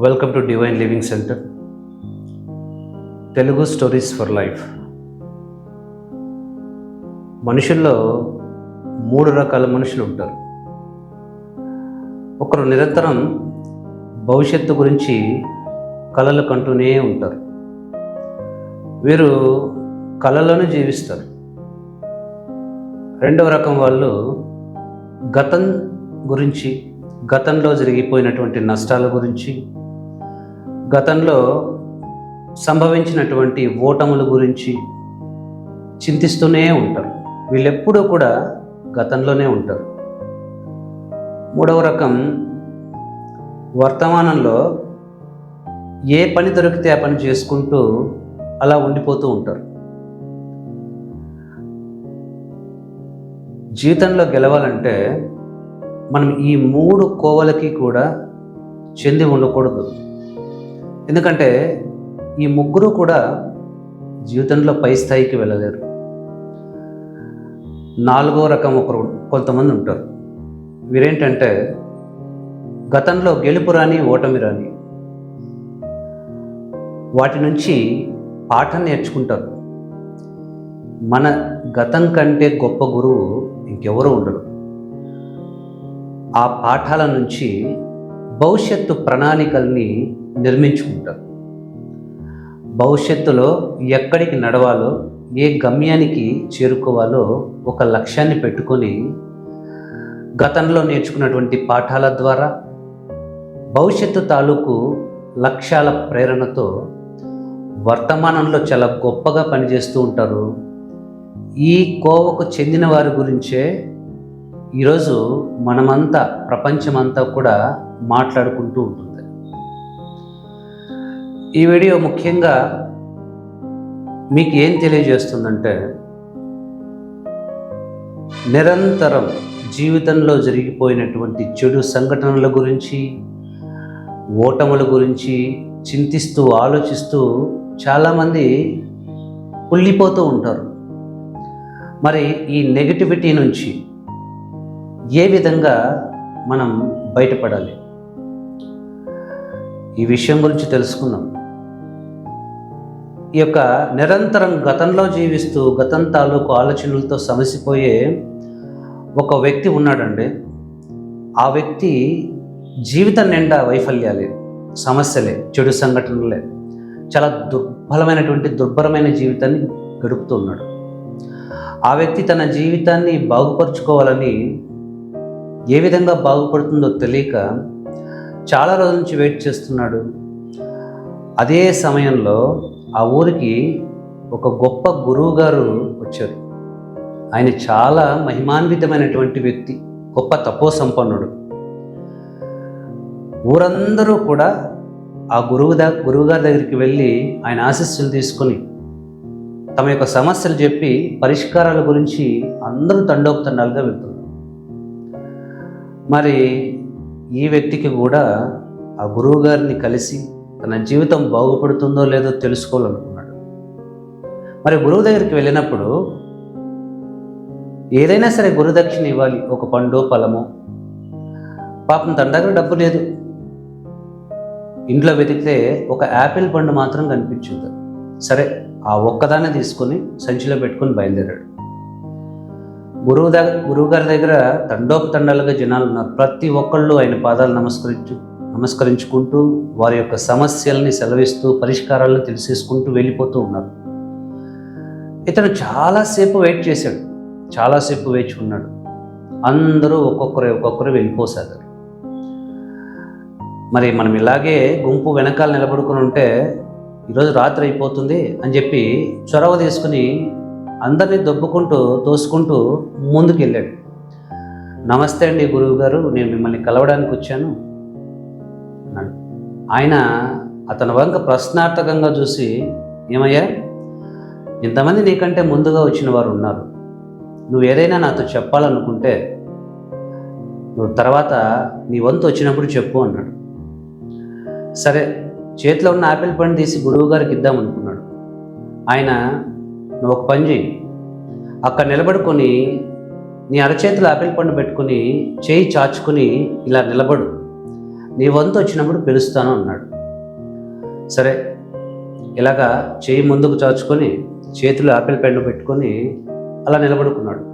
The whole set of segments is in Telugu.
Welcome to divine living centre Telugu stories for life మనుషుల్లో మూడు రకాల మనుషులు ఉంటారు. ఒకరు నిరంతరం భవిష్యత్తు గురించి కలలు కంటూనే ఉంటారు. వీరు కళలోనే జీవిస్తారు. రెండవ రకం వాళ్ళు గతం గురించి గతంలో జరిగిపోయినటువంటి నష్టాల గురించి గతంలో సంభవించినటువంటి ఓటముల గురించి చింతిస్తూనే ఉంటారు వీళ్ళెప్పుడూ కూడా గతంలోనే ఉంటారు. మూడవ రకం వర్తమానంలో ఏ పని దొరికితే ఆ పని చేసుకుంటూ అలా ఉండిపోతూ ఉంటారు. జీవితంలో గెలవాలంటే మనం ఈ మూడు కోవలకి కూడా చెంది ఉండకూడదు. ఎందుకంటే ఈ ముగ్గురు కూడా జీవితంలో పై స్థాయికి వెళ్ళలేరు. నాలుగో రకం ఒకరు కొంతమంది ఉంటారు. వీరేంటంటే గతంలో గెలుపు రాని ఓటమి రాని వాటి నుంచి పాఠం నేర్చుకుంటారు. మన గతం కంటే గొప్ప గురువు ఇంకెవరూ ఉండరు. ఆ పాఠాల నుంచి భవిష్యత్తు ప్రణాళికల్ని నిర్మించుకుంటారు భవిష్యత్తులో ఎక్కడికి నడవాలో ఏ గమ్యానికి చేరుకోవాలో ఒక లక్ష్యాన్ని పెట్టుకొని గతంలో నేర్చుకున్నటువంటి పాఠాల ద్వారా భవిష్యత్తు తాలూకు లక్ష్యాల ప్రేరణతో వర్తమానంలో చాలా గొప్పగా పనిచేస్తూ ఉంటారు. ఈ కోవకు చెందిన వారి గురించే ఈరోజు మనమంతా ప్రపంచమంతా కూడా మాట్లాడుకుంటూ ఉంటుంది. ఈ వీడియో ముఖ్యంగా మీకు ఏం తెలియజేస్తుందంటే నిరంతరం జీవితంలో జరిగిపోయినటువంటి చెడు సంఘటనల గురించి ఓటముల గురించి చింతిస్తూ ఆలోచిస్తూ చాలామంది కుళ్ళిపోతూ ఉంటారు. మరి ఈ నెగటివిటీ నుంచి ఏ విధంగా మనం బయటపడాలి? ఈ విషయం గురించి తెలుసుకుందాం. ఈ యొక్క నిరంతరం గతంలో జీవిస్తూ గతం తాలూకు ఆలోచనలతో సమసిపోయే ఒక వ్యక్తి ఉన్నాడండి. ఆ వ్యక్తి జీవితం నిండా వైఫల్యాలే సమస్యలే చెడు సంఘటనలే చాలా దుర్బలమైనటువంటి దుర్భరమైన జీవితాన్ని గడుపుతూ ఉన్నాడు. ఆ వ్యక్తి తన జీవితాన్ని బాగుపరుచుకోవాలని ఏ విధంగా బాగుపడుతుందో తెలియక చాలా రోజుల నుంచి వెయిట్ చేస్తున్నాడు. అదే సమయంలో ఆ ఊరికి ఒక గొప్ప గురువు గారు వచ్చారు. ఆయన చాలా మహిమాన్వితమైనటువంటి వ్యక్తి గొప్ప తపో సంపన్నుడు ఊరందరూ కూడా ఆ గురువు దా గురువు గారి దగ్గరికి వెళ్ళి ఆయన ఆశీస్సులు తీసుకొని తమ యొక్క సమస్యలు చెప్పి పరిష్కారాల గురించి అందరూ తండోపతండాలుగా వెళ్తున్నారు. మరి ఈ వ్యక్తికి కూడా ఆ గురువు గారిని కలిసి తన జీవితం బాగుపడుతుందో లేదో తెలుసుకోవాలనుకున్నాడు. మరి గురువు దగ్గరికి వెళ్ళినప్పుడు ఏదైనా సరే గురుదక్షిణ ఇవ్వాలి ఒక పండు ఫలము. పాపం తన దగ్గర డబ్బు లేదు. ఇంట్లో వెతికితే ఒక యాపిల్ పండు మాత్రం కనిపించింది. సరే ఆ ఒక్కదాన్ని తీసుకొని సంచిలో పెట్టుకొని బయలుదేరాడు. గురువు దగ్గర గురువు గారి దగ్గర తండోపతండాలుగా జనాలు ఉన్నారు. ప్రతి ఒక్కళ్ళు ఆయన పాదాలు నమస్కరించు నమస్కరించుకుంటూ వారి యొక్క సమస్యల్ని సెలవిస్తూ పరిష్కారాలను తెలిసేసుకుంటూ వెళ్ళిపోతూ ఉన్నారు. ఇతను చాలాసేపు వెయిట్ చేశాడు. చాలాసేపు వేచి ఉన్నాడు. అందరూ ఒక్కొక్కరు ఒక్కొక్కరు వెళ్ళిపోసాగారు. మరి మనం ఇలాగే గుంపు వెనకాల నిలబడుకుని ఉంటే ఈరోజు రాత్రి అయిపోతుంది అని చెప్పి చొరవ తీసుకుని అందరినీ దొబ్బుకుంటూ తోసుకుంటూ ముందుకు వెళ్ళాడు నమస్తే అండి గురువు గారు నేను మిమ్మల్ని కలవడానికి వచ్చాను. అన్నాడు. ఆయన అతని వంక ప్రశ్నార్థకంగా చూసి ఏమయ్యా ఇంతమంది నీకంటే ముందుగా వచ్చిన వారు ఉన్నారు. నువ్వు ఏదైనా నాతో చెప్పాలనుకుంటే నువ్వు తర్వాత నీ వంతు వచ్చినప్పుడు చెప్పు అన్నాడు. సరే చేతిలో ఉన్న ఆపిల్ పండు తీసి గురువు గారికి ఆయన నువ్వు ఒక పని చేయి అక్కడ నిలబడుకొని నీ అరచేతిలో ఆపిల్ పండు పెట్టుకుని చేయి చాచుకుని ఇలా నిలబడు. నీ వంతు వచ్చినప్పుడు పిలుస్తాను అన్నాడు. సరే ఇలాగా చేయి ముందుకు చాచుకొని చేతులు ఆపిల్ పండు పెట్టుకొని అలా నిలబడుకున్నాడు.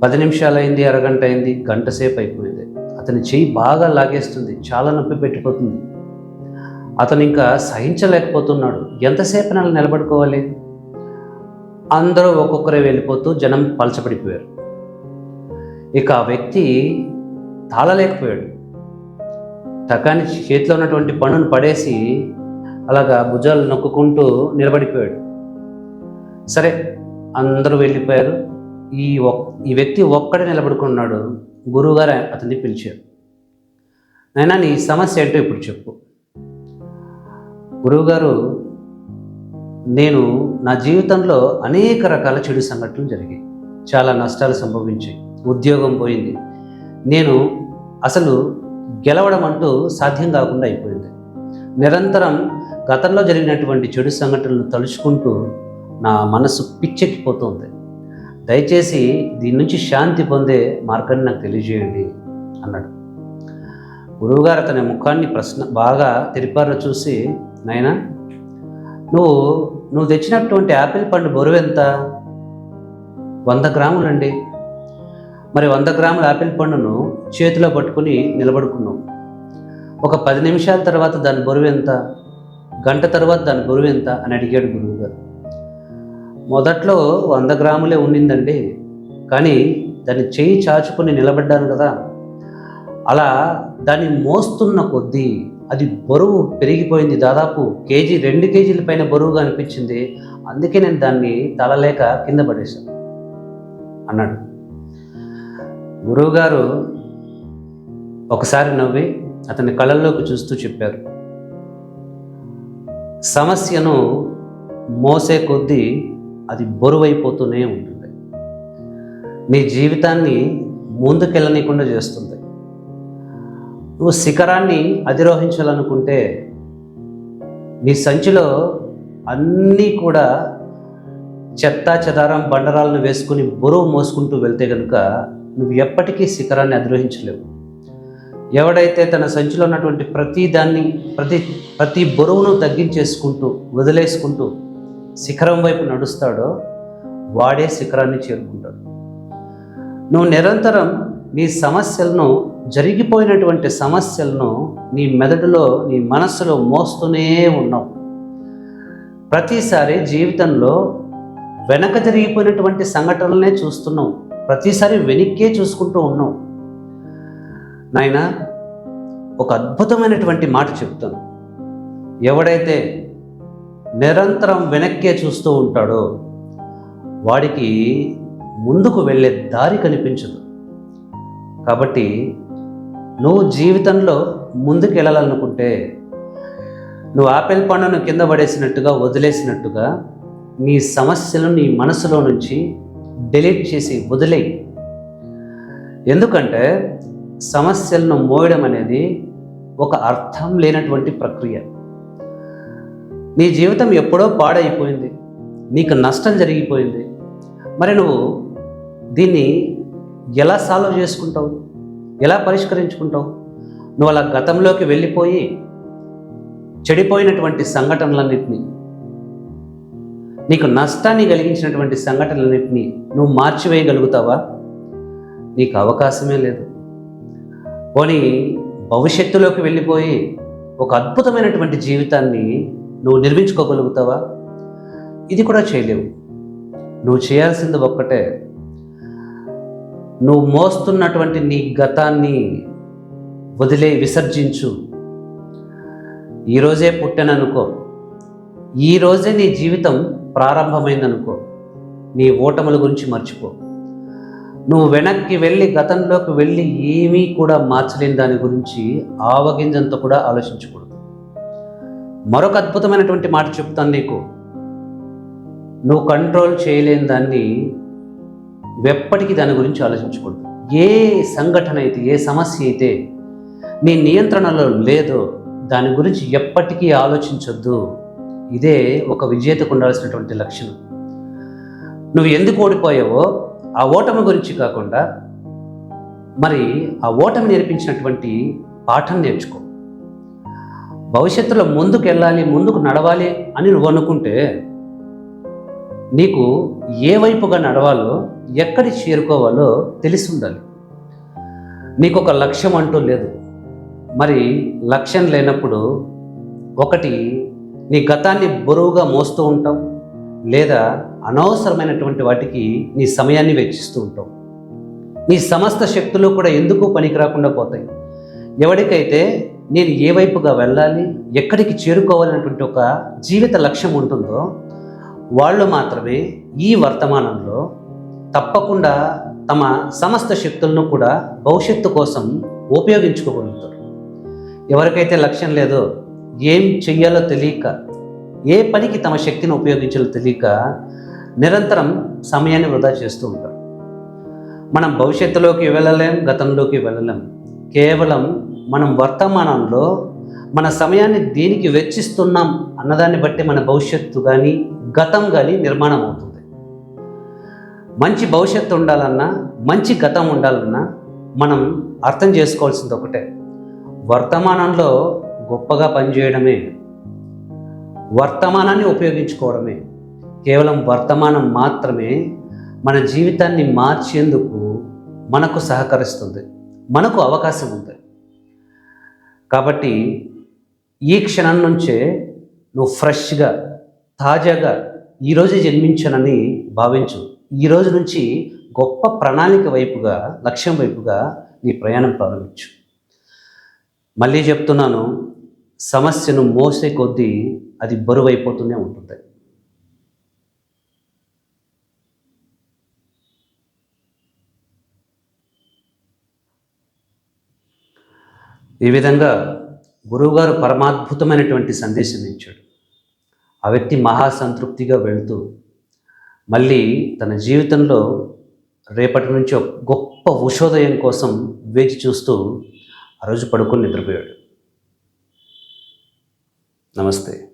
పది నిమిషాలు అయింది అరగంట అయింది గంట సేపు అయిపోయింది. అతని చెయ్యి బాగా లాగేస్తుంది చాలా నొప్పి పెట్టిపోతుంది. అతను ఇంకా సహించలేకపోతున్నాడు. ఎంతసేపు నెల నిలబడుకోవాలి? అందరూ ఒక్కొక్కరే వెళ్ళిపోతూ జనం పలచబడిపోయారు. ఇక ఆ వ్యక్తి తాళలేకపోయాడు. టకాని చేతిలో ఉన్నటువంటి పనును పడేసి అలాగా భుజాలు నొక్కుంటూ నిలబడిపోయాడు. సరే అందరూ వెళ్ళిపోయారు. ఈ ఒక్ ఈ వ్యక్తి ఒక్కడే నిలబడుకున్నాడు. గురువుగారు అతన్ని పిలిచారు. నైనా నీ సమస్య ఏంటో ఇప్పుడు చెప్పు. గురువుగారు నేను నా జీవితంలో అనేక రకాల చెడు సంఘటనలు జరిగాయి. చాలా నష్టాలు సంభవించాయి. ఉద్యోగం పోయింది. నేను అసలు గెలవడం అంటూ సాధ్యం కాకుండా అయిపోయింది. నిరంతరం గతంలో జరిగినటువంటి చెడు సంఘటనలు తలుచుకుంటూ నా మనసు పిచ్చెక్కిపోతుంది. దయచేసి దీని నుంచి శాంతి పొందే మార్గాన్ని నాకు తెలియజేయండి అన్నాడు. గురువుగారు అతని ముఖాన్ని ప్రశ్న బాగా తెరిపారో చూసి నాయనా నువ్వు నువ్వు తెచ్చినటువంటి యాపిల్ పండు బరువు ఎంత? వంద గ్రాములండి మరి వంద గ్రాముల యాపిల్ పండును చేతిలో పట్టుకుని నిలబడుకున్నావు ఒక పది నిమిషాల తర్వాత దాని బరువు ఎంత? గంట తర్వాత దాని బరువు ఎంత? అని అడిగాడు గురువుగారు మొదట్లో వంద గ్రాములే ఉండిందండి. కానీ దాన్ని చేయి చాచుకుని నిలబడ్డాను కదా. అలా దాన్ని మోస్తున్న కొద్దీ అది బరువు పెరిగిపోయింది. దాదాపు కేజీ రెండు కేజీల పైన బరువుగా అనిపించింది. అందుకే నేను దాన్ని తలలేక కింద పడేశాను అన్నాడు. గురువుగారు ఒకసారి నవ్వి అతని కళ్ళల్లోకి చూస్తూ చెప్పారు. సమస్యను మోసే కొద్దీ అది బరువైపోతూనే ఉంటుంది. నీ జీవితాన్ని ముందుకెళ్ళనీయకుండా చేస్తుంది. నువ్వు శిఖరాన్ని అధిరోహించాలనుకుంటే నీ సంచిలో అన్నీ కూడా చెత్త చెదారం బండరాలను వేసుకుని బరువు మోసుకుంటూ వెళ్తే కనుక నువ్వు ఎప్పటికీ శిఖరాన్ని అధిరోహించలేవు. ఎవడైతే తన సంచిలో ఉన్నటువంటి ప్రతి దాన్ని ప్రతి ప్రతి బరువును తగ్గించేసుకుంటూ వదిలేసుకుంటూ శిఖరం వైపు నడుస్తాడో వాడే శిఖరాన్ని చేరుకుంటాడు. నువ్వు నిరంతరం నీ సమస్యలను జరిగిపోయినటువంటి సమస్యలను నీ మెదడులో నీ మనస్సులో మోస్తూనే ఉన్నావు. ప్రతిసారి జీవితంలో వెనక జరిగిపోయినటువంటి సంఘటనలనే చూస్తున్నావు. ప్రతిసారి వెనక్కే చూసుకుంటూ ఉన్నావు. నాయన ఒక అద్భుతమైనటువంటి మాట చెప్తాను. ఎవడైతే నిరంతరం వెనక్కే చూస్తూ ఉంటాడో వాడికి ముందుకు వెళ్ళే దారి కనిపించదు. కాబట్టి నువ్వు జీవితంలో ముందుకు వెళ్ళాలనుకుంటే నువ్వు ఆపిల్ పండును కింద పడేసినట్టుగా వదిలేసినట్టుగా నీ సమస్యలు నీ మనసులో నుంచి డిలీట్ చేసి వదిలేయి. ఎందుకంటే సమస్యలను మోయడం అనేది ఒక అర్థం లేనటువంటి ప్రక్రియ. నీ జీవితం ఎప్పుడో పాడైపోయింది. నీకు నష్టం జరిగిపోయింది. మరి నువ్వు దీన్ని ఎలా సాల్వ్ చేసుకుంటావు? ఎలా పరిష్కరించుకుంటావు? నువ్వు అలా గతంలోకి వెళ్ళిపోయి చెడిపోయినటువంటి సంఘటనలన్నింటినీ నీకు నష్టాన్ని కలిగించినటువంటి సంఘటనలన్నింటినీ నువ్వు మార్చివేయగలుగుతావా? నీకు అవకాశమే లేదు. పోనీ భవిష్యత్తులోకి వెళ్ళిపోయి ఒక అద్భుతమైనటువంటి జీవితాన్ని నువ్వు నిర్మించుకోగలుగుతావా? ఇది కూడా చేయలేవు. నువ్వు చేయాల్సింది ఒక్కటే నువ్వు మోస్తున్నటువంటి నీ గతాన్ని వదిలే విసర్జించు. ఈరోజే పుట్టాననుకో. ఈరోజే నీ జీవితం ప్రారంభమైందనుకో. నీ ఓటముల గురించి మర్చిపో. నువ్వు వెనక్కి వెళ్ళి గతంలోకి వెళ్ళి ఏమీ కూడా మార్చలేని దాని గురించి ఆవగింజంత కూడా ఆలోచించకూడదు. మరొక అద్భుతమైనటువంటి మాట చెప్తాను నీకు. నువ్వు కంట్రోల్ చేయలేని దాన్ని ఎప్పటికీ దాని గురించి ఆలోచించకూడదు. ఏ సంఘటన అయితే ఏ సమస్య అయితే నీ నియంత్రణలో లేదో దాని గురించి ఎప్పటికీ ఆలోచించొద్దు. ఇదే ఒక విజేతకు ఉండాల్సినటువంటి లక్షణం. నువ్వు ఎందుకు ఓడిపోయావో ఆ ఓటమి గురించి కాకుండా మరి ఆ ఓటమి నేర్పించినటువంటి పాఠం నేర్చుకో. భవిష్యత్తులో ముందుకు వెళ్ళాలి ముందుకు నడవాలి అని నువ్వు అనుకుంటే నీకు ఏ వైపుగా నడవాలో ఎక్కడికి చేరుకోవాలో తెలిసి ఉండాలి నీకు ఒక లక్ష్యం అంటూ లేదు. మరి లక్ష్యం లేనప్పుడు ఒకటి నీ గతాన్ని బరువుగా మోస్తూ ఉంటాం లేదా అనవసరమైనటువంటి వాటికి నీ సమయాన్ని వెచ్చిస్తూ ఉంటాం నీ సమస్త శక్తులు కూడా ఎందుకు పనికి రాకుండా పోతాయి? ఎవరికైతే నేను ఏ వైపుగా వెళ్ళాలి ఎక్కడికి చేరుకోవాలన్నటువంటి ఒక జీవిత లక్ష్యం ఉంటుందో వాళ్ళు మాత్రమే ఈ వర్తమానంలో తప్పకుండా తమ సమస్త శక్తులను కూడా భవిష్యత్తు కోసం ఉపయోగించుకోగలుగుతారు. ఎవరికైతే లక్ష్యం లేదో ఏం చెయ్యాలో తెలియక ఏ పనికి తమ శక్తిని ఉపయోగించాలో తెలియక నిరంతరం సమయాన్ని వృధా చేస్తూ ఉంటారు. మనం భవిష్యత్తులోకి వెళ్ళలేం గతంలోకి వెళ్ళలేం. కేవలం మనం వర్తమానంలో మన సమయాన్ని దేనికి వెచ్చిస్తున్నాం అన్నదాన్ని బట్టి మన భవిష్యత్తు కానీ గతం కానీ నిర్మాణం అవుతుంది మంచి భవిష్యత్తు ఉండాలన్నా మంచి గతం ఉండాలన్నా మనం అర్థం చేసుకోవాల్సింది ఒకటే. వర్తమానంలో గొప్పగా పనిచేయడమే వర్తమానాన్ని ఉపయోగించుకోవడమే. కేవలం వర్తమానం మాత్రమే మన జీవితాన్ని మార్చేందుకు మనకు సహకరిస్తుంది మనకు అవకాశం ఉంది. కాబట్టి ఈ క్షణం నుంచే నువ్వు ఫ్రెష్గా తాజాగా ఈరోజు జన్మించానని భావించు. ఈ రోజు నుంచి గొప్ప ప్రణాళిక వైపుగా లక్ష్యం వైపుగా నీ ప్రయాణం ప్రారంభించు. మళ్ళీ చెప్తున్నాను సమస్యను మోసే కొద్దీ అది బరువైపోతూనే ఉంటుంది. ఈ విధంగా గురువుగారు పరమాద్భుతమైనటువంటి సందేశం ఇచ్చాడు. ఆ వ్యక్తి మహాసంతృప్తిగా వెళుతూ మళ్ళీ తన జీవితంలో రేపటి నుంచి ఒక గొప్ప ఉషోదయం కోసం వేచి చూస్తూ ఆ రోజు పడుకొని నిద్రపోయాడు. నమస్తే.